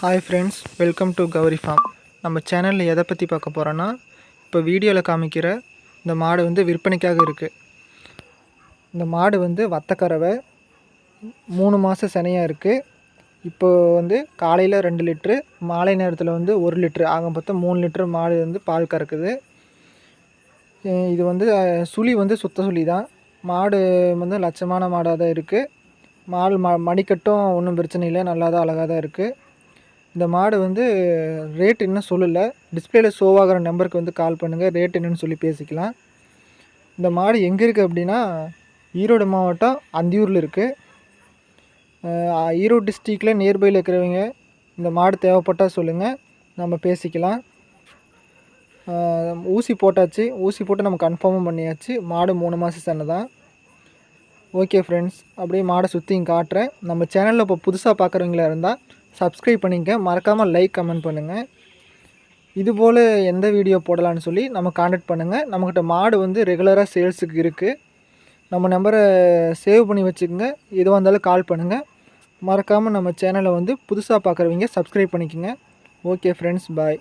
Hi friends welcome to Gowri farm நம்ம சேனலில் எதை பற்றி பார்க்க போகிறோன்னா இப்போ வீடியோவில் காமிக்கிற இந்த மாடு வந்து விற்பனைக்காக இருக்குது இந்த மாடு வந்து வத்தக்கறவை மூணு மாதம் சினையாக இருக்குது இப்போ வந்து காலையில் ரெண்டு லிட்ரு மாலை நேரத்தில் வந்து ஒரு லிட்ரு ஆக பார்த்தா மூணு லிட்ரு மாடு வந்து பால் கறக்குது. இது வந்து சுழி வந்து சுத்த சுழி தான். மாடு வந்து லட்சமான மாடாக தான் இருக்குது மாடு ம மடிக்கட்டும் ஒன்றும் பிரச்சனை இல்லை நல்லா தான் அழகாக தான் இருக்குது இந்த மாடு வந்து ரேட் இன்னும் சொல்லலை. டிஸ்பிளேல ஷோ ஆகிற நம்பருக்கு வந்து கால் பண்ணுங்கள் ரேட் என்னன்னு சொல்லி பேசிக்கலாம். இந்த மாடு எங்கே இருக்குது அப்படின்னா ஈரோடு மாவட்டம் அந்தியூரில் இருக்குது ஈரோடு டிஸ்ட்ரிக்டில் நியர்பையில் இருக்கிறவங்க இந்த மாடு தேவைப்பட்டால் சொல்லுங்கள் நம்ம பேசிக்கலாம். ஊசி போட்டாச்சு. ஊசி போட்டு நம்ம கன்ஃபார்மும் பண்ணியாச்சு. மாடு மூணு மாதம் சென்னை தான். ஓகே ஃப்ரெண்ட்ஸ் அப்படியே மாடை சுற்றியும் காட்டுறேன். நம்ம சேனலில் இப்போ புதுசாக பார்க்குறவங்களா இருந்தால் சப்ஸ்கிரைப் பண்ணிக்க மறக்காமல் லைக் கமெண்ட் பண்ணுங்கள் இதுபோல் எந்த வீடியோ போடலான்னு சொல்லி நம்ம காண்டக்ட் பண்ணுங்கள் நம்மக்கிட்ட மாடு வந்து ரெகுலராக சேல்ஸுக்கு இருக்குது நம்ம நம்பரை சேவ் பண்ணி வச்சுக்கோங்க. எதுவாக இருந்தாலும் கால் பண்ணுங்கள் மறக்காமல் நம்ம சேனலை வந்து புதுசாக பார்க்குறவங்க சப்ஸ்கிரைப் பண்ணிக்கோங்க. Okay friends bye